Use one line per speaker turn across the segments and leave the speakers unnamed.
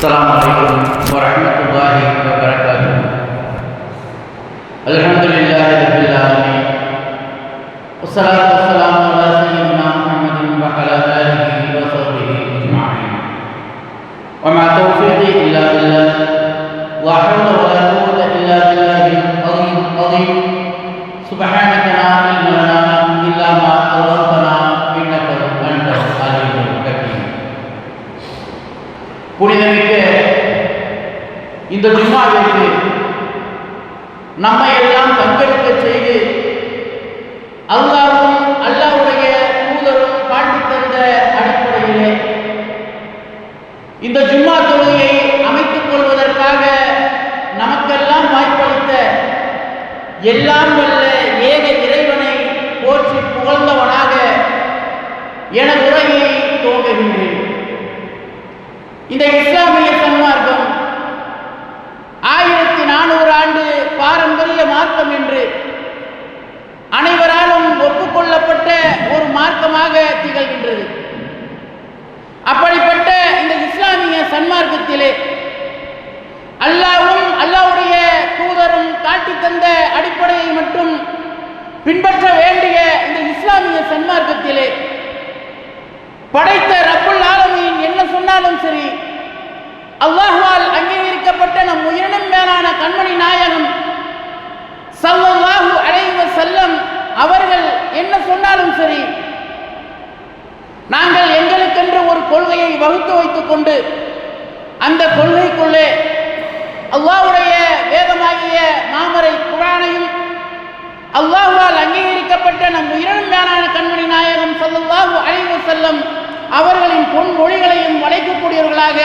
السلام عليكم ورحمة الله وبركاته الحمد لله رب العالمين والصلاة நம்மை எல்லாம் பங்கெடுக்க செய்து அல்லாவும் அல்லாவுடைய தூதரும் காட்டி தந்த அடிப்படையிலே இந்த ஜும்மா தொழுகையை அமைத்துக் கொள்வதற்காக நமக்கெல்லாம் வாய்ப்பளித்த எல்லாம் வல்ல ஏக இறைவனை போற்றி புகழ்ந்தவனாக எனது உரையை துவங்குகின்றேன். இந்த இஸ்லாமிய ஒரு திகழ்கின்றது. அப்படிப்பட்ட இந்த இஸ்லாமிய சன்மார்க்கத்திலே அல்லாவும் அல்லாவுடைய தூதரும் காட்டி தந்த அடிப்படையை மட்டும் பின்பற்ற வேண்டிய இந்த இஸ்லாமிய சன்மார்க்கத்திலே படைத்த ரப்புல் ஆலமியின் என்ன சொன்னாலும் சரி அல்லாஹ்வால் அங்கீகரிக்கப்பட்ட நம் உயிரினும் மேலான கண்மணி நாயகம் சல்லல்லாஹு அலைஹி செல்லம் அவர்கள் என்ன சொன்னாலும் சரி நாங்கள் எங்களுக்கென்று ஒரு கொள்கையை வகுத்து வைத்துக் கொண்டு அந்த கொள்கைக்குள்ளே அல்லாவுடைய வேதமாகிய மாமரை குரானையும் அல்லாஹ்வால் அங்கீகரிக்கப்பட்ட நம் உயிரினும் மேலான கண்மணி நாயகம் சல்லல்லாஹு அழிவு செல்லும் அவர்களின் பொன் மொழிகளையும் வளைக்கக்கூடியவர்களாக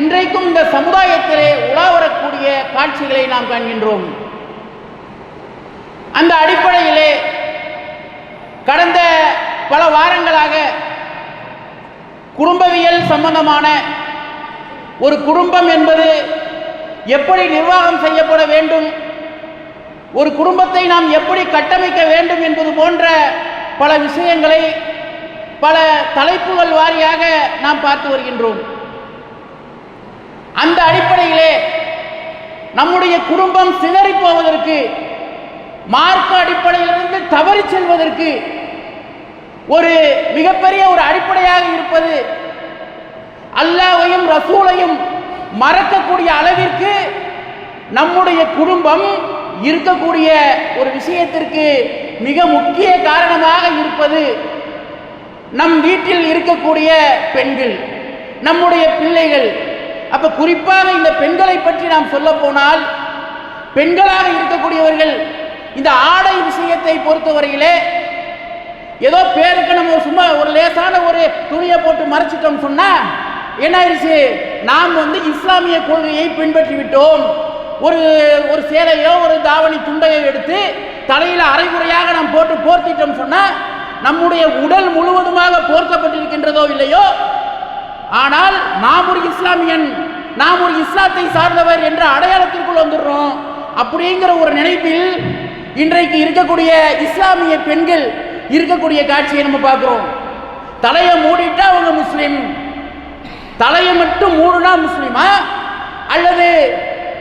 இன்றைக்கும் இந்த சமுதாயத்திலே உலா வரக்கூடிய காட்சிகளை நாம் காண்கின்றோம். அந்த அடிப்படையிலே கடந்த பல வாரங்களாக குடும்பவியல் சம்பந்தமான ஒரு குடும்பம் என்பது எப்படி நிர்வாகம் செய்யப்பட வேண்டும்? ஒரு குடும்பத்தை நாம் எப்படி கட்டமைக்க வேண்டும் என்பது போன்ற பல விஷயங்களை பல தலைப்புகள் வாரியாக நாம் பார்த்து வருகின்றோம். அந்த அடிப்படையிலே நம்முடைய குடும்பம் சிதறி போவதற்கு மார்க்க அடிப்படையிலிருந்து தவறி செல்வதற்கு ஒரு மிகப்பெரிய ஒரு அடிப்படையாக இருப்பது அல்லாவையும் ரசூலையும் மறக்கக்கூடிய அளவிற்கு நம்முடைய குடும்பம் இருக்கக்கூடிய ஒரு விஷயத்திற்கு மிக முக்கிய காரணமாக இருப்பது நம் வீட்டில் இருக்கக்கூடிய பெண்கள் நம்முடைய பிள்ளைகள். அப்ப குறிப்பாக இந்த பெண்களை பற்றி நாம் சொல்ல போனால் பெண்களாக இருக்கக்கூடியவர்கள் இந்த ஆடை விஷயத்தை பொறுத்தவரையிலே ஏதோ பேருக்கு நம்ம சும்மா ஒரு லேசான ஒரு துணியை போட்டு மறைச்சிட்டோம் சொன்னால் என்ன ஆயிடுச்சு நாம் வந்து இஸ்லாமிய கொள்கையை பின்பற்றி விட்டோம். ஒரு ஒரு சேலையோ ஒரு தாவணி துண்டையோ எடுத்து தலையில் அரைகுறையாக நாம் போட்டு போர்த்திட்டோம் சொன்னால் நம்முடைய உடல் முழுவதுமாக போர்த்தப்பட்டிருக்கின்றதோ இல்லையோ? ஆனால் நாம் ஒரு இஸ்லாமியன் நாம் ஒரு இஸ்லாத்தை சார்ந்தவர் என்ற அடையாளத்திற்குள் வந்துடுறோம். அப்படிங்கிற ஒரு நினைப்பில் இன்றைக்கு இருக்கக்கூடிய இஸ்லாமிய பெண்கள் இருக்கக்கூடிய காட்சியை நம்ம பார்க்குறோம். தலையை மூடிட்டா அவங்க முஸ்லீம். தலையை மட்டும் மூடுனா முஸ்லீமா? அல்லது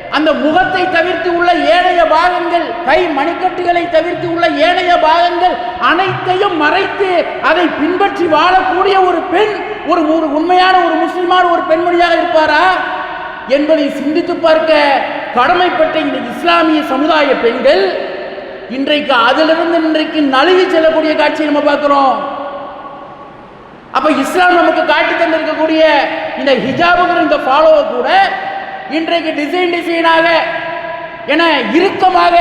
அந்த முகத்தை தவிர்த்து உள்ள ஏனைய பாகங்கள் கை மணிக்கட்டுகளை தவிர்த்து உள்ள ஏனைய பாகங்கள் அனைத்தையும் மறைத்து அதை பின்பற்றி வாழக்கூடிய ஒரு பெண் ஒரு ஒரு உண்மையான ஒரு முஸ்லிமான ஒரு பெண்மணியாக இருப்பாரா? என்பதை சிந்தித்து பார்க்க கடமைப்பட்ட இந்த இஸ்லாமிய சமுதாய பெண்கள் இன்றைக்கு அதிலிருந்து இன்றைக்கு நழுவி செல்லக்கூடிய காட்சியை நம்ம பார்க்கிறோம். அப்ப இஸ்லாம் நமக்கு காட்டி தந்திருக்கக்கூடிய இந்த ஹிஜாபுங்கிற இந்த ஃபாலோவை கூட இன்றைக்கு டிசைன் டிசைனாக என இறுக்கமாக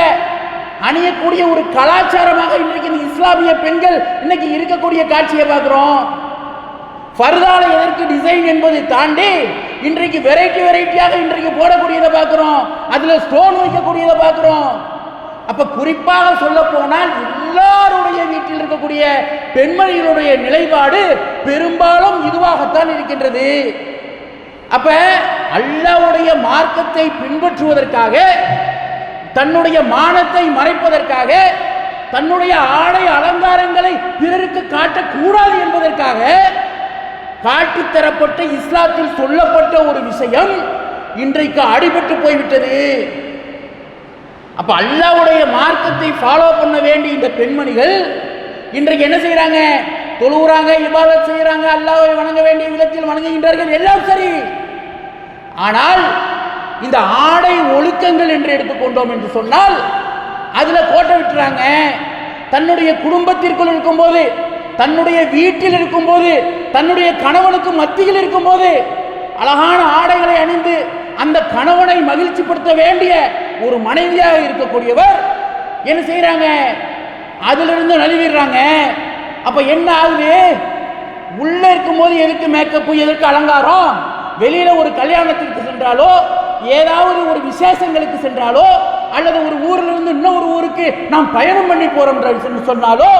அணியக்கூடிய ஒரு கலாச்சாரமாக இன்றைக்கு இந்த இஸ்லாமிய பெண்கள் இன்னைக்கு இருக்கக்கூடிய காட்சியை பார்க்குறோம். ஃபர்தால எதற்கு டிசைன் என்பதை தாண்டி இன்றைக்கு வெரைட்டி வெரைட்டியாக இன்றைக்கு போடக்கூடியதை பார்க்குறோம். அதில் ஸ்டோன் வைக்கக்கூடியதை பார்க்கிறோம். அப்ப குறிப்பாக சொல்ல போனால் எல்லாருடைய வீட்டில் இருக்கக்கூடிய பெண்மணிகளுடைய நிலைப்பாடு பெரும்பாலும் இதுவாகத்தான் இருக்கின்றது. அப்ப அல்லாவுடைய மார்க்கத்தை பின்பற்றுவதற்காக தன்னுடைய மானத்தை மறைப்பதற்காக தன்னுடைய ஆடை அலங்காரங்களை பிறருக்கு காட்டக்கூடாது என்பதற்காக காட்டித்தரப்பட்ட இஸ்லாத்தில் சொல்லப்பட்ட ஒரு விஷயம் இன்றைக்கு அடிபட்டு போய்விட்டது. அப்ப அல்லாவுடைய மார்க்கத்தை ஃபாலோ பண்ண வேண்டிய இந்த பெண்மணிகள் இன்றைக்கு என்ன செய்கிறாங்க தொழுகிறாங்க இபாதத் செய்கிறாங்க அல்லாவை வணங்க வேண்டிய விதத்தில் வணங்குகின்றார்கள். எல்லாம் சரி. ஆனால் இந்த ஆடை ஒழுக்கங்கள் என்று எடுத்துக்கொண்டோம் என்று சொன்னால் அதுல கோட்டை விட்டுறாங்க. தன்னுடைய குடும்பத்திற்குள் இருக்கும்போது தன்னுடைய வீட்டில் இருக்கும்போது தன்னுடைய கணவனுக்கு மத்தியில் இருக்கும்போது அழகான ஆடைகளை அணிந்து அந்த கணவனை மகிழ்ச்சிப்படுத்த வேண்டிய ஒரு மனைவியாக இருக்கக்கூடியவர் என்ன செய்கிறாங்க அதிலிருந்து நழுவிடுறாங்க. அப்ப என்ன ஆகுது? உள்ள இருக்கும்போது எதுக்கு மேக்கப்பு எதற்கு அலங்காரம்? வெளியில ஒரு கல்யாணத்திற்கு சென்றாலோ ஏதாவது ஒரு விசேஷங்களுக்கு சென்றாலோ அல்லது ஒரு ஊர்ல இருந்து இன்னொரு ஊருக்கு நாம் பயணம் பண்ணி போறோம் சொன்னாலோ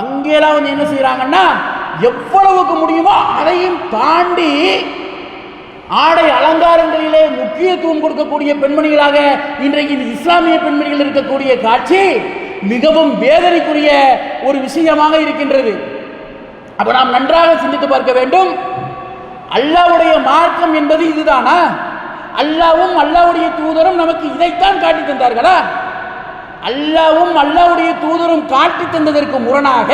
அங்கெல்லாம் வந்து என்ன செய்கிறாங்கன்னா எவ்வளவுக்கு முடியுமோ அதையும் தாண்டி ஆடை அலங்காரங்களிலே முக்கியத்துவம் கொடுக்கக்கூடிய பெண்மணிகளாக இன்றைக்கு இந்த இஸ்லாமிய பெண்மணிகள் இருக்கக்கூடிய காட்சி மிகவும் வேதனைக்குரிய ஒரு விஷயமாக இருக்கின்றது. அப்ப நாம் நன்றாக சிந்தித்து பார்க்க வேண்டும். அல்லாவுடைய மார்க்கம் என்பது இதுதானா? அல்லாவும் அல்லாவுடைய தூதரும் நமக்கு இதைத்தான் காட்டி தந்தார்களா? அல்லாவும் அல்லாவுடைய தூதரும் காட்டி தந்ததற்கு முரணாக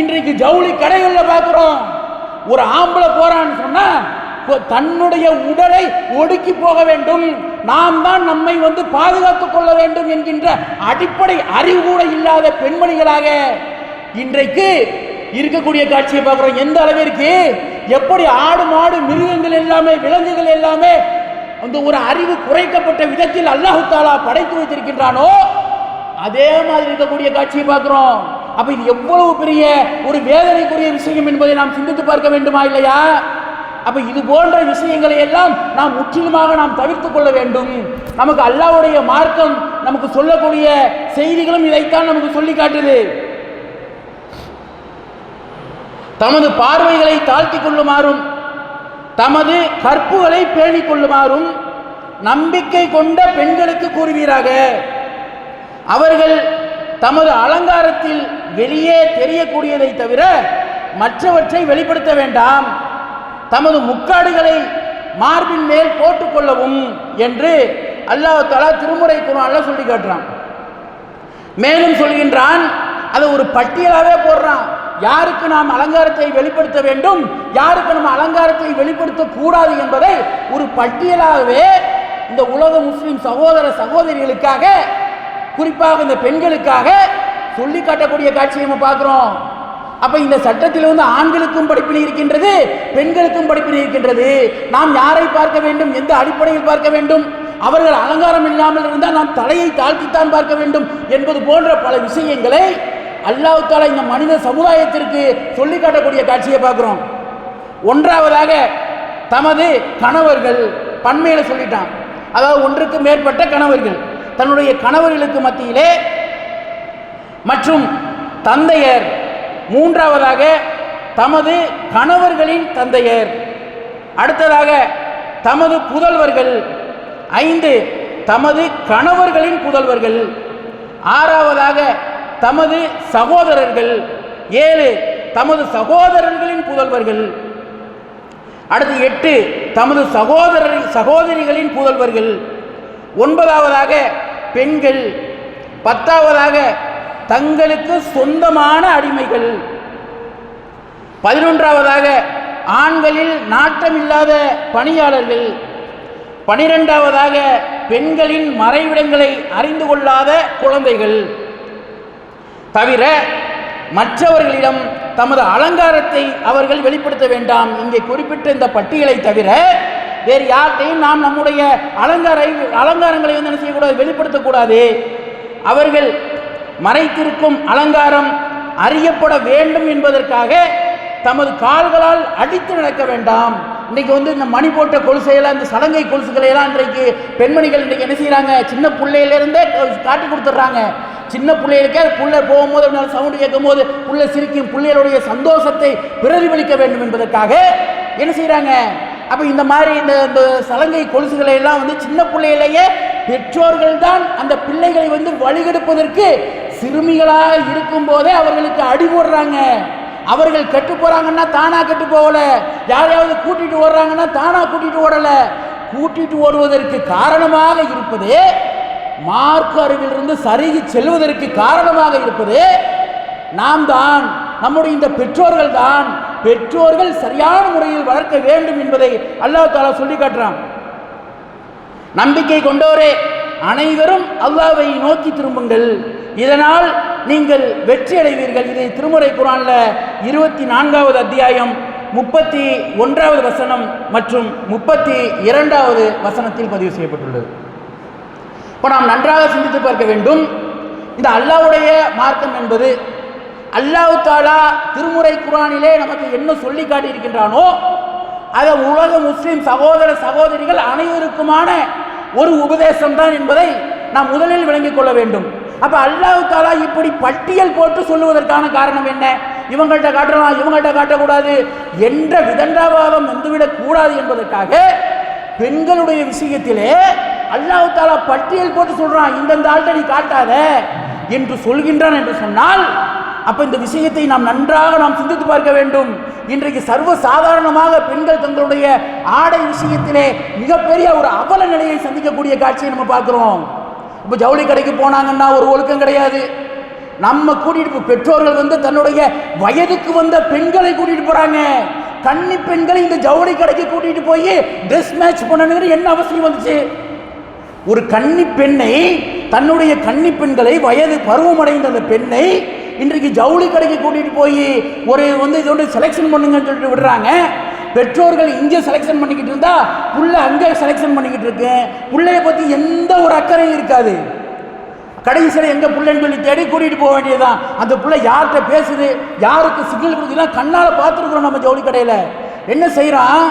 இன்றைக்கு ஜவுளி கடைகளில் பார்க்குறோம். ஒரு ஆம்பளை போறான்னு சொன்னா தன்னுடைய உடலை ஒடுக்கி போக வேண்டும். நாம் தான் நம்மை வந்து பாதுகாத்துக் கொள்ள வேண்டும் என்கின்ற அடிப்படை அறிவு கூட இல்லாத பெண்மணிகளாக இன்றைக்கு இருக்கக்கூடிய காட்சியை பார்க்குறோம். எந்த அளவிற்கு? எப்படி ஆடு மாடு மிருகங்கள் எல்லாமே விலங்குகள் எல்லாமே அந்த ஒரு அறிவு குறைக்கப்பட்ட விதத்தில் அல்லாஹு தாலா படைத்து வைத்திருக்கின்றானோ அதே மாதிரி இருக்கக்கூடிய காட்சியை பார்க்குறோம். அப்ப இது எவ்வளவு பெரிய ஒரு வேதனைக்குரிய விஷயம் என்பதை நாம் சிந்தித்து பார்க்க வேண்டுமா இல்லையா? அப்போ இது போன்ற விஷயங்களை எல்லாம் நாம் முற்றிலுமாக நாம் தவிர்த்து கொள்ள வேண்டும். நமக்கு அல்லாஹ்வுடைய மார்க்கம் நமக்கு சொல்லக்கூடிய செய்திகளும் இதைத்தான் நமக்கு சொல்லி காட்டுது. தமது பார்வைகளை தாழ்த்தி கொள்ளுமாறும் தமது கற்புகளை பேணிக் கொள்ளுமாறும் நம்பிக்கை கொண்ட பெண்களுக்கு கூறுவீராக. அவர்கள் தமது அலங்காரத்தில் வெளியே தெரியக்கூடியதை தவிர மற்றவற்றை வெளிப்படுத்த வேண்டாம். தமது முக்காடுகளை மார்பின் மேல் போட்டுக்கொள்ளவும் என்று அல்லாஹ் தலா திருமுறை குரான்ல சொல்லி காட்டுறான். மேலும் சொல்கின்றான் அதை ஒரு பட்டியலாகவே போடுறான். யாருக்கு நாம் அலங்காரத்தை வெளிப்படுத்த வேண்டும் யாருக்கு நம்ம அலங்காரத்தை வெளிப்படுத்த கூடாது என்பதை ஒரு பட்டியலாகவே இந்த உலக முஸ்லிம் சகோதர சகோதரிகளுக்காக குறிப்பாக இந்த பெண்களுக்காக சொல்லி காட்டக்கூடிய காட்சியை நம்ம பார்க்குறோம். அப்போ இந்த சட்டத்தில் வந்து ஆண்களுக்கும் படிப்பினை இருக்கின்றது பெண்களுக்கும் படிப்பினை இருக்கின்றது. நாம் யாரை பார்க்க வேண்டும்? எந்த அடிப்படையில் பார்க்க வேண்டும்? அவர்கள் அலங்காரம் இல்லாமல் இருந்தால் நாம் தலையை தாழ்த்தித்தான் பார்க்க வேண்டும் என்பது போன்ற பல விஷயங்களை அல்லாஹ் தாலா இந்த மனித சமுதாயத்திற்கு சொல்லி காட்டக்கூடிய காட்சியை பார்க்குறோம். ஒன்றாவதாக தமது கணவர்கள் பன்மையில சொல்லிட்டான் அதாவது ஒன்றுக்கு மேற்பட்ட கணவர்கள். தன்னுடைய கணவர்களுக்கு மத்தியிலே மற்றும் தந்தையர் மூன்றாவதாக தமது கணவர்களின் தந்தையர். அடுத்ததாக தமது புதல்வர்கள். ஐந்து தமது கணவர்களின் புதல்வர்கள். ஆறாவதாக தமது சகோதரர்கள். ஏழு தமது சகோதரர்களின் புதல்வர்கள். அடுத்து எட்டு தமது சகோதரர் சகோதரிகளின் புதல்வர்கள். ஒன்பதாவதாக பெண்கள். பத்தாவதாக தங்களுக்கு சொந்தமான அடிமைகள். பதினொன்றாவதாக ஆண்களில் நாட்டமில்லாத பணியாளர்கள். பனிரெண்டாவதாக பெண்களின் மறைவிடங்களை அறிந்து கொள்ளாத குழந்தைகள். தவிர மற்றவர்களிடம் தமது அலங்காரத்தை அவர்கள் வெளிப்படுத்த வேண்டாம். இங்கே குறிப்பிட்ட இந்த பட்டியலை தவிர வேறு யார்கிட்டையும் நாம் நம்முடைய அலங்கார அலங்காரங்களை வந்து என்ன செய்யக்கூடாது? வெளிப்படுத்தக்கூடாது. அவர்கள் மறைத்திருக்கும் அலங்காரம் அறியப்பட வேண்டும் என்பதற்காக தமது கால்களால் அடித்து நடக்க வேண்டாம். இன்றைக்கி வந்து இந்த மணி போட்ட கொலுசையெல்லாம் இந்த சலங்கை கொலுசுகளையெல்லாம் இன்றைக்கு பெண்மணிகள் இன்றைக்கி என்ன செய்கிறாங்க சின்ன பிள்ளையிலேருந்தே காட்டி கொடுத்துட்றாங்க. சின்ன பிள்ளைகளுக்கே புள்ள போகும்போது சவுண்டு கேட்கும் போது புள்ள சிரிக்கும் பிள்ளைகளுடைய சந்தோஷத்தை பிரதிபலிக்க வேண்டும் என்பதற்காக என்ன செய்கிறாங்க அப்போ இந்த மாதிரி இந்த இந்த சலங்கை கொலுசுகளை எல்லாம் வந்து சின்ன பிள்ளையிலேயே பெற்றோர்கள் தான் அந்த பிள்ளைகளை வந்து வழிகெடுப்பதற்கு சிறுமிகளாக இருக்கும் போதே அவர்களுக்கு அடி போடுறாங்க. அவர்கள் கெட்டு போறாங்கன்னா தானா கெட்டு போகல. யாரையாவது கூட்டிட்டு ஓடுறாங்கன்னா தானா கூட்டிட்டு ஓடல. கூட்டிட்டு ஓடுவதற்கு காரணமாக இருப்பது மார்க்க அறிவிலிருந்து சருகி செல்வதற்கு காரணமாக இருப்பது நாம் தான் நம்முடைய இந்த பெற்றோர்கள் தான் பெற்றோர்கள் சரியான முறையில் வளர்க்க வேண்டும் என்பதை அல்லாஹ் தாலா சொல்லி காட்டுறான். நம்பிக்கை கொண்டோரே அனைவரும் அல்லாவை நோக்கி திரும்புங்கள். இதனால் நீங்கள் வெற்றி அடைவீர்கள். இதை திருமுறை குரானில் இருபத்தி நான்காவது அத்தியாயம் முப்பத்தி ஒன்றாவது வசனம் மற்றும் முப்பத்தி இரண்டாவது வசனத்தில் பதிவு செய்யப்பட்டுள்ளது. இப்போ நாம் நன்றாக சிந்தித்து பார்க்க வேண்டும். இந்த அல்லாஹ்வுடைய மார்க்கம் என்பது அல்லாஹ் தாலா திருமுறை குரானிலே நமக்கு என்ன சொல்லி காட்டியிருக்கின்றானோ அதை உலக முஸ்லீம் சகோதர சகோதரிகள் அனைவருக்குமான ஒரு உபதேசம் தான் என்பதை நாம் முதலில் விளங்கிக் கொள்ள வேண்டும். அப்ப அல்லாஹ் தாலா இப்படி பட்டியல் போட்டு சொல்லுவதற்கான காரணம் என்ன? இவங்கள்ட்ட காட்டலாம் இவங்கள்ட்ட காட்டக்கூடாது என்ற விதண்டாபாவம் வந்துவிடக் கூடாது என்பதற்காக பெண்களுடைய விஷயத்திலே அல்லாஹ் தாலா பட்டியல் போட்டு சொல்றான் இந்தந்த ஆள்கிட்ட நீ காட்டாத என்று சொல்கின்றான் என்று சொன்னால் அப்போ இந்த விஷயத்தை நாம் நன்றாக நாம் சிந்தித்து பார்க்க வேண்டும். இன்றைக்கு சர்வ சாதாரணமாக பெண்கள் தங்களுடைய ஆடை விஷயத்திலே மிகப்பெரிய ஒரு அவல நிலையை சந்திக்கக்கூடிய காட்சியை நம்ம பார்க்குறோம். இப்போ ஜவுளி கடைக்கு போனாங்கன்னா ஒரு ஒழுக்கம் கிடையாது. நம்ம கூட்டிட்டு பெற்றோர்கள் வந்து தன்னுடைய வயதுக்கு வந்த பெண்களை கூட்டிட்டு போறாங்க. கன்னி பெண்களை இந்த ஜவுளி கடைக்கு கூட்டிட்டு போய் ட்ரெஸ் மேட்ச் பண்ணணுங்கிற என்ன அவசியம் வந்துச்சு? ஒரு கன்னி பெண்ணை தன்னுடைய கன்னி பெண்களை வயது பருவமடைந்த அந்த பெண்ணை இன்றைக்கு ஜவுளி கடைக்கு கூட்டிகிட்டு போய் ஒரு வந்து இதோட செலெக்ஷன் பண்ணுங்கன்னு சொல்லிட்டு விடுறாங்க. பெற்றோர்கள் இங்கே செலெக்ஷன் பண்ணிக்கிட்டு இருந்தால் புள்ள அங்கே செலெக்ஷன் பண்ணிக்கிட்டு இருக்கு. பிள்ளைய பற்றி எந்த ஒரு அக்கறையும் இருக்காது. கடைசியில் எங்கே பிள்ளைன்னு சொல்லி தேடி கூட்டிகிட்டு போக வேண்டியதுதான். அந்த பிள்ளை யார்கிட்ட பேசுது யாருக்கு சிக்னல் கொடுக்குதுலாம் கண்ணால் பார்த்துருக்குறோம் நம்ம ஜவுளி கடையில். என்ன செய்கிறான்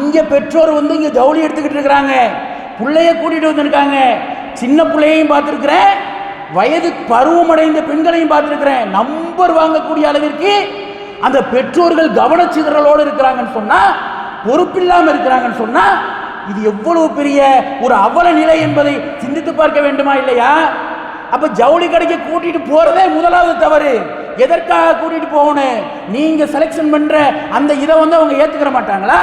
இங்கே பெற்றோர் வந்து இங்கே ஜவுளி எடுத்துக்கிட்டு இருக்கிறாங்க. பிள்ளைய கூட்டிகிட்டு வந்திருக்காங்க. சின்ன பிள்ளையையும் பார்த்துருக்குறேன். வயது பருவமடைந்த பெண்களையும் பார்த்துருக்கிறேன். நம்பர் வாங்கக்கூடிய அளவிற்கு அந்த பெற்றோர்கள் கவனச்சிதறலோடு இருக்கிறாங்கன்னு சொன்னால் பொறுப்பில்லாமல் இருக்கிறாங்கன்னு சொன்னால் இது எவ்வளவு பெரிய ஒரு அவல நிலை என்பதை சிந்தித்து பார்க்க வேண்டுமா இல்லையா? அப்போ ஜவுளி கடைக்கு கூட்டிகிட்டு போகிறதே முதலாவது தவறு. எதற்காக கூட்டிகிட்டு போகணும்? நீங்கள் செலெக்ஷன் பண்ணுற அந்த இதை வந்து அவங்க ஏற்றுக்கிற மாட்டாங்களா?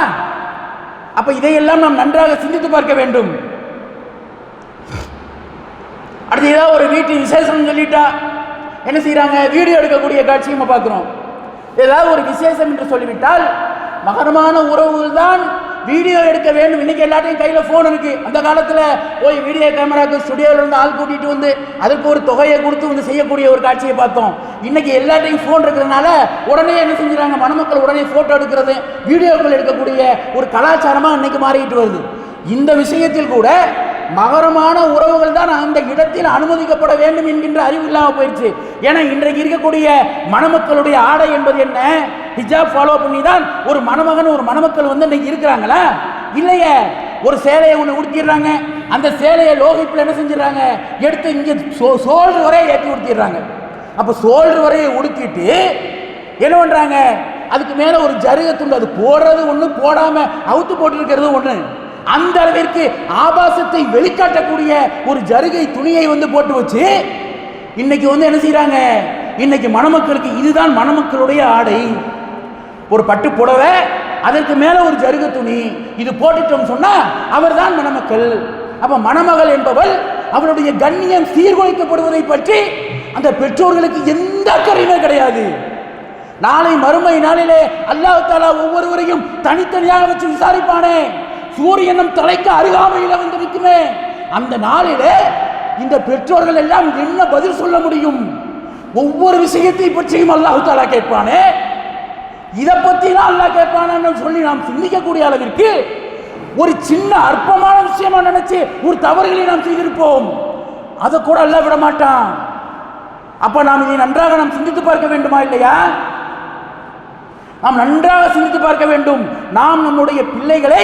அப்போ இதையெல்லாம் நாம் நன்றாக சிந்தித்து பார்க்க வேண்டும். அடுத்து ஏதாவது ஒரு வீட்டு விசேஷம் சொல்லிட்டா என்ன செய்கிறாங்க வீடியோ எடுக்கக்கூடிய காட்சியை நம்ம பார்க்குறோம். ஏதாவது ஒரு விசேஷம் என்று சொல்லிவிட்டால் மகரமான உறவுகள் தான் வீடியோ எடுக்க வேண்டும். இன்னைக்கு எல்லாத்தையும் கையில் ஃபோன் இருக்கு. அந்த காலத்தில் போய் வீடியோ கேமராக்கு ஸ்டுடியோவில் இருந்து ஆள் கூட்டிட்டு வந்து அதுக்கு ஒரு தொகையை கொடுத்து வந்து செய்யக்கூடிய ஒரு காட்சியை பார்த்தோம். இன்னைக்கு எல்லாத்தையும் ஃபோன் இருக்கிறதுனால உடனே என்ன செஞ்சுறாங்க? மணமக்கள் உடனே ஃபோட்டோ எடுக்கிறது வீடியோக்கள் எடுக்கக்கூடிய ஒரு கலாச்சாரமாக இன்னைக்கு மாறிட்டு வருது. இந்த விஷயத்தில் கூட மகரமான உறவுகள் தான் அந்த இடத்தில் அனுமதிக்கப்பட வேண்டும் என்கின்ற அறிவு இல்லாமல் போயிடுச்சு ஏன்னா இன்றைக்கு இருக்கக்கூடிய மணமக்களுடைய ஆடை என்பது என்ன? ஹிஜாப் ஃபாலோ பண்ணி தான் ஒரு மணமகன் ஒரு மணமக்கள் வந்து இன்னைக்கு இருக்கிறாங்களா? இல்லையே. ஒரு சேலையை ஒன்று உடுத்திடுறாங்க. அந்த சேலையை லோகிப்பில் என்ன செஞ்சிடறாங்க? எடுத்து இங்கே சோ சோல்டர் வரையை ஏற்றி உடுத்திடுறாங்க. அப்போ சோல்டர் வரையை உடுத்திட்டு என்ன பண்ணுறாங்க அதுக்கு மேலே ஒரு ஜருகை துண்டு அது போடுறது ஒன்று போடாமல் அவுத்து போட்டிருக்கிறது ஒன்று அந்த அளவிற்கு ஆபாசத்தை வெளிக்காட்டக்கூடிய ஒரு ஜருகை துணியை வந்து போட்டு வச்சு இன்னைக்கு வந்து என்ன செய்கிறாங்க இன்னைக்கு மணமக்களுக்கு இதுதான் மணமக்களுடைய ஆடை. ஒரு பட்டு புடவை அதற்கு மேல ஒரு ஜருக துணி இது போட்டுட்டோம் சொன்னா அவர்தான் மணமக்கள். அப்ப மணமகள் என்பவள் அவளுடைய கண்ணியம் சீர்குலைக்கப்படுவதை பற்றி அந்த பெற்றோர்களுக்கு எந்த அக்கறையுமே கிடையாது. நாளை மறுமை நாளிலே அல்லாஹ் தாலா ஒவ்வொருவரையும் தனித்தனியாக வச்சு விசாரிப்பானே. சூரியனும் தலைக்கு அருகாமையில் வந்து அந்த நாளிலே இந்த பெற்றோர்கள் எல்லாம் என்ன பதில் சொல்ல முடியும்? ஒவ்வொரு விஷயத்தை பற்றியும் அல்லாஹ் தாலா கேட்பானே. இதை பத்திலாம் அல்லாஹ் கேட்பானு சொல்லி நாம் சிந்திக்கக்கூடிய அளவிற்கு ஒரு சின்ன அற்பமான விஷயமா நினைச்சு ஒரு தவறுகளை நாம் செய்திருப்போம். அதை கூட அல்ல விட மாட்டான். அப்ப நாம் இதை நன்றாக நாம் சிந்தித்து பார்க்க வேண்டுமா இல்லையா? நாம் நன்றாக சிந்தித்து பார்க்க வேண்டும். நாம் நம்முடைய பிள்ளைகளை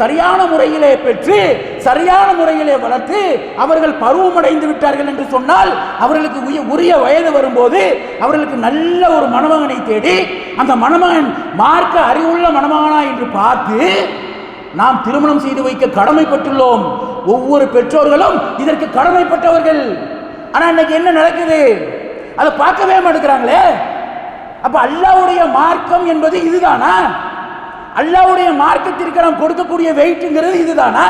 சரியான முறையிலே பெற்று சரியான முறையிலே வளர்த்து அவர்கள் பருவமடைந்து விட்டார்கள் என்று சொன்னால் அவர்களுக்கு உரிய வயது வரும்போது அவர்களுக்கு நல்ல ஒரு மணமகனை தேடி அந்த மணமகன் மார்க்க அறிவுள்ள மணமகனா என்று பார்த்து நாம் திருமணம் செய்து வைக்க கடமைப்பட்டுள்ளோம். ஒவ்வொரு பெற்றோர்களும் இதற்கு கடமைப்பட்டவர்கள். ஆனால் இன்னைக்கு என்ன நடக்குது? அதை பார்க்கவே மாட்டேங்கிறாங்களே.
அப்ப அல்லாவுடைய மார்க்கம் என்பது இதுதானா? அல்லாவுடைய மார்க்கத்திற்கு நாம் கொடுக்கக்கூடிய வெயிட்ங்கிறது இதுதானா?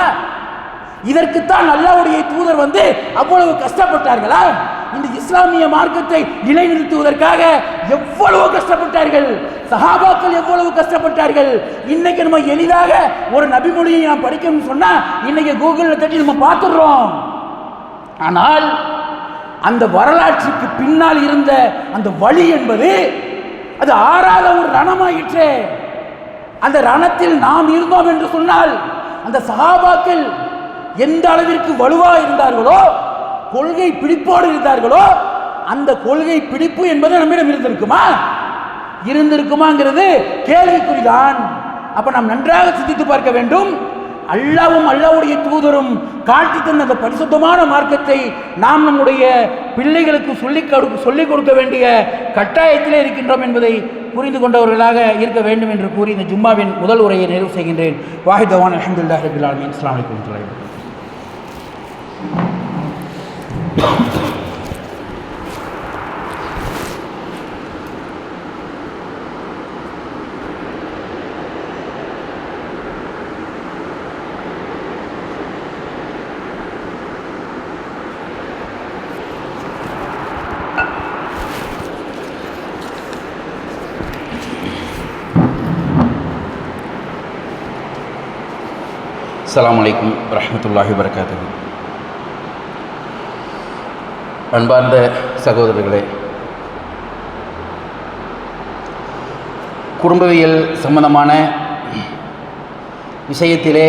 இதற்குத்தான் அல்லாவுடைய தூதர் வந்து அவ்வளவு கஷ்டப்பட்டார்களா? இந்த இஸ்லாமிய மார்க்கத்தை நிலைநிறுத்துவதற்காக எவ்வளவு கஷ்டப்பட்டார்கள்? சஹாபாக்கள் எவ்வளவு கஷ்டப்பட்டார்கள்? இன்னைக்கு நம்ம எளிதாக ஒரு நபிமொழியை நாம் படிக்கணும்னு சொன்னா இன்னைக்கு கூகுளில் தட்டி நம்ம பார்த்துடுறோம். ஆனால் அந்த வரலாற்றுக்கு பின்னால் இருந்த அந்த வழி என்பது அது ஆறாத ஒரு ரணமாயிற்று. அந்த ரணத்தில் நாம் இருந்தோம் என்று சொன்னால் அந்த சகாபாக்கள் எந்த அளவிற்கு வலுவா இருந்தார்களோ கொள்கை பிடிப்போடு இருந்தார்களோ அந்த கொள்கை பிடிப்பு என்பது நம்மிடம் இருந்திருக்குமா? இருந்திருக்குமாங்கிறது கேள்விக்குறிதான். அப்ப நாம் நன்றாக சிந்தித்து பார்க்க வேண்டும். அல்லாவும் அல்லாவுடைய தூதரும் காட்டி தந்த அந்த பரிசுத்தமான மார்க்கத்தை நாம் நம்முடைய பிள்ளைகளுக்கு சொல்லி சொல்லிக் கொடுக்க வேண்டிய கட்டாயத்திலே இருக்கின்றோம் என்பதை புரிந்து கொண்டவர்களாக இருக்க வேண்டும் என்று கூறி இந்த ஜும்மாவின் முதல் உரையை நிறைவு செய்கின்றேன். வாஹிதவான் அஹமதுல்லா ரபில் ஆலமின். அஸ்லாம் வலைக்கம்
வரமத்துல்லாஹி வரகாத்து அன்பார்ந்த சகோதரர்களே குடும்பவியல் சம்பந்தமான விஷயத்திலே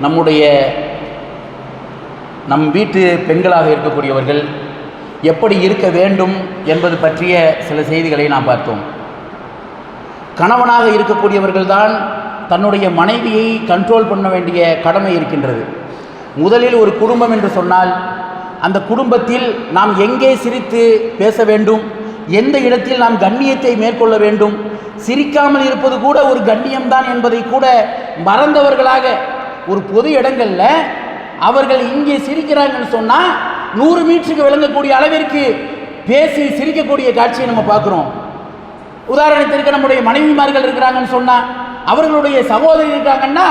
நம்முடைய நம் வீட்டு பெண்களாக இருக்கக்கூடியவர்கள் எப்படி இருக்க வேண்டும் என்பது பற்றிய சில செய்திகளை நாம் பார்த்தோம். கணவனாக இருக்கக்கூடியவர்கள்தான் தன்னுடைய மனைவியை கண்ட்ரோல் பண்ண வேண்டிய கடமை இருக்கின்றது. முதலில் ஒரு குடும்பம் என்று சொன்னால் அந்த குடும்பத்தில் நாம் எங்கே சிரித்து பேச வேண்டும் எந்த இடத்தில் நாம் கண்ணியத்தை மேற்கொள்ள வேண்டும் சிரிக்காமல் இருப்பது கூட ஒரு கண்ணியம்தான் என்பதை கூட மறந்தவர்களாக ஒரு பொது இடங்களில் அவர்கள் இங்கே சிரிக்கிறாங்கன்னு சொன்னால் நூறு மீட்டருக்கு விளங்கக்கூடிய அளவிற்கு பேசி சிரிக்கக்கூடிய காட்சியை நம்ம பார்க்குறோம். உதாரணத்திற்கு நம்முடைய மனைவிமார்கள் இருக்கிறாங்கன்னு சொன்னால் அவர்களுடைய சகோதரி இருக்காங்கன்னா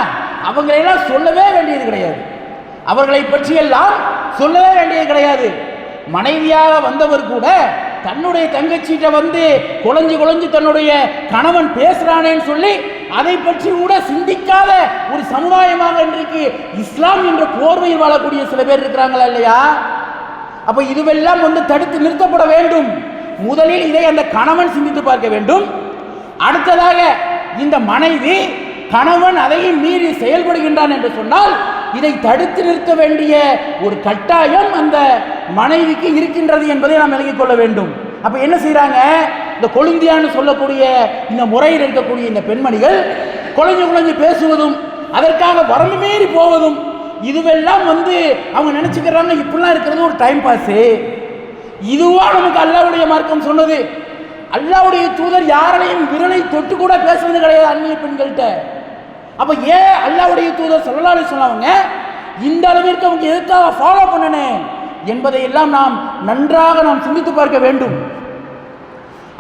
அவங்களையெல்லாம் சொல்லவே வேண்டியது கிடையாது. அவர்களை பற்றியெல்லாம் சொல்லவே வேண்டியது கிடையாது. மனைவியாக வந்தவர் கூட தன்னுடைய தங்கச்சிகிட்ட வந்து குழஞ்சு குழஞ்சு தன்னுடைய கணவன் பேசுகிறானேன்னு சொல்லி அதை பற்றி கூட சிந்திக்காத ஒரு சமுதாயமாக இன்றைக்கு இஸ்லாம் என்ற போர்வையில் வாழக்கூடிய சில பேர் இருக்கிறாங்களா இல்லையா? அப்போ இதுவெல்லாம் வந்து தடுத்து நிறுத்தப்பட வேண்டும். முதலில் இதை அந்த கணவன் சிந்தித்து பார்க்க வேண்டும். அடுத்ததாக இந்த மனைவி கணவன் அதையும் மீறி செயல்படுகின்றான் என்று சொன்னால் இதை தடுத்து நிறுத்த வேண்டிய ஒரு கட்டாயம் அந்த மனைவிக்கு இருக்கின்றது என்பதை நாம் விளங்கிக் கொள்ள வேண்டும். அப்ப என்ன செய்கிறாங்க இந்த கொழுந்தியான்னு சொல்லக்கூடிய இந்த முறையில் இருக்கக்கூடிய இந்த பெண்மணிகள் குழஞ்சு குழஞ்சு பேசுவதும் அதற்காக வரம்பு மீறி போவதும் இதுவெல்லாம் வந்து அவங்க நினைச்சுக்கிறாங்க இப்படிலாம் இருக்கிறது ஒரு டைம் பாஸு இதுவா நமக்கு அல்லாவுடைய மார்க்கம் சொன்னது. அல்லாவுடைய தூதர் யாரையும் விரலை தொட்டு கூட பேசுவது கிடையாது அந்நிய பெண்கள்கிட்ட. அப்ப ஏன் அல்லாவுடைய தூதர் சொல்லலாடி சொன்னவங்க இந்த அளவிற்கு அவங்க எதுக்காக ஃபாலோ பண்ணனே என்பதை எல்லாம் நாம் நன்றாக நாம் சிந்தித்து பார்க்க வேண்டும்.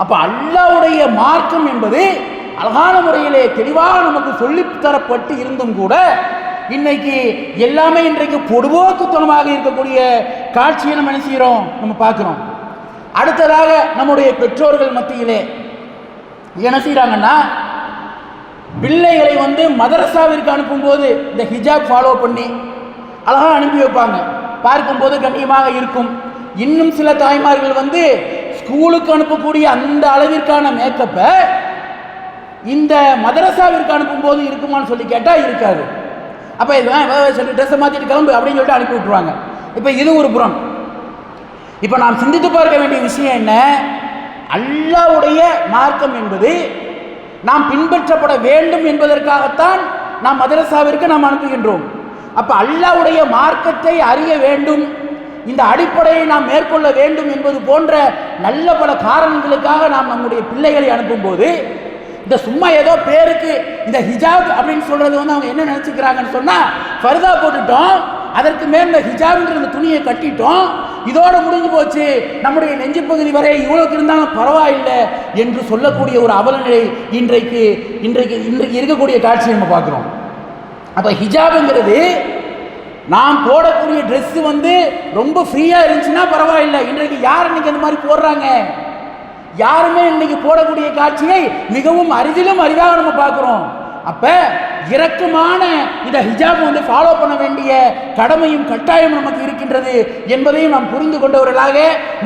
அப்ப அல்லாவுடைய மார்க்கம் என்பது அழகான முறையிலே தெளிவாக நமக்கு சொல்லித் தரப்பட்டு இருந்தும் கூட இன்னைக்கு எல்லாமே இன்றைக்கு பொடுபோக்குத்தனமாக இருக்கக்கூடிய காட்சியை நம்ம என்ன செய்கிறோம் நம்ம பார்க்குறோம். அடுத்ததாக நம்முடைய பெற்றோர்கள் மத்தியிலே என்ன செய்கிறாங்கன்னா பிள்ளைகளை வந்து மதரசாவிற்கு அனுப்பும்போது இந்த ஹிஜாப் ஃபாலோ பண்ணி அழகாக அனுப்பி வைப்பாங்க. பார்க்கும்போது கண்ணியமாக இருக்கும். இன்னும் சில தாய்மார்கள் வந்து ஸ்கூலுக்கு அனுப்பக்கூடிய அந்த அளவிற்கான மேக்கப்பை இந்த மதரசாவிற்கு அனுப்பும்போது இருக்குமான்னு சொல்லி கேட்டால் இருக்காது. அப்போ இது சொல்லி ட்ரெஸ்ஸை மாற்றிட்டு கிளம்பு அப்படின்னு சொல்லிட்டு அனுப்பி விட்ருவாங்க இப்போ இது ஒரு புறம். இப்போ நாம் சிந்தித்து பார்க்க வேண்டிய விஷயம் என்ன? அல்லாவுடைய மார்க்கம் என்பது நாம் பின்பற்றப்பட வேண்டும் என்பதற்காகத்தான் நாம் மதரசாவிற்கு நாம் அனுப்புகின்றோம். அப்போ அல்லாவுடைய மார்க்கத்தை அறிய வேண்டும். இந்த அடிப்படையை நாம் மேற்கொள்ள வேண்டும் என்பது போன்ற நல்ல பல காரணங்களுக்காக நாம் நம்முடைய பிள்ளைகளை அனுப்பும்போது இந்த சும்மா ஏதோ பேருக்கு இந்த ஹிஜாப் அப்படின்னு சொல்றது வந்து அவங்க என்ன நினைச்சுக்கிறாங்கன்னு சொன்னா ஃபர்தா போட்டுட்டோம் அதற்கு மேல் இந்த ஹிஜாப்ன்ற இந்த துணியை கட்டிட்டோம் இதோடு முடிஞ்சு போச்சு. நம்முடைய நெஞ்சு பகுதி வரை இவ்வளோக்கு இருந்தாலும் பரவாயில்லை என்று சொல்லக்கூடிய ஒரு அவலநிலை இன்றைக்கு இன்றைக்கு இன்றைக்கு இருக்கக்கூடிய காட்சியை நம்ம பார்க்குறோம். அப்போ ஹிஜாபுங்கிறது நாம் போடக்கூடிய ட்ரெஸ்ஸு வந்து ரொம்ப ஃப்ரீயாக இருந்துச்சுன்னா பரவாயில்லை. இன்றைக்கு யார் இன்னைக்கு அந்த மாதிரி போடுறாங்க? யாருமே இன்னைக்கு போடக்கூடிய காட்சியை மிகவும் அரிதிலும் அரிதாக நம்ம பார்க்குறோம். அப்ப இரக்கமான இந்த ஹிஜாப் வந்து ஃபாலோ பண்ண வேண்டிய கடமையும் கட்டாயம் நமக்கு இருக்கின்றது என்பதையும் நாம் புரிந்து கொண்டவர்களாக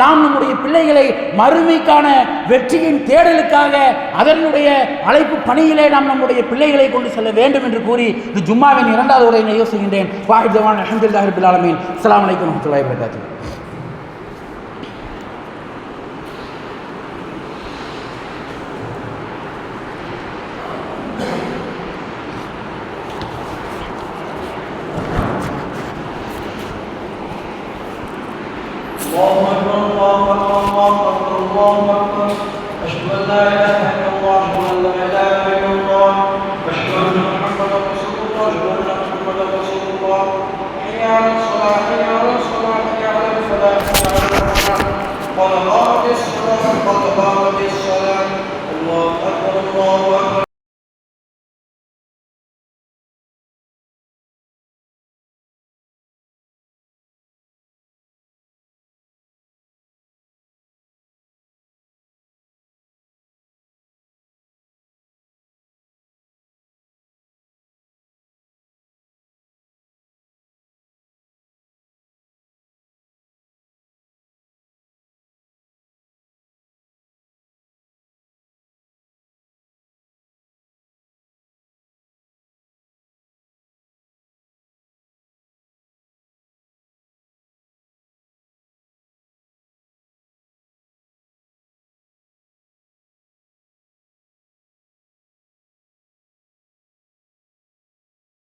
நாம் நம்முடைய பிள்ளைகளை மறுமைக்கான வெற்றியின் தேடலுக்காக அதனுடைய அழைப்பு பணியிலே நாம் நம்முடைய பிள்ளைகளை கொண்டு செல்ல வேண்டும் என்று கூறி இந்த ஜும்மாவின் இரண்டாவது உரையை யோசிக்கின்றேன். வாஹித் ஜவான் அஹமதுல்லாஹி அஸ்லாம் வலைக்கம் அஸ்ஸலாமு அலைக்கும்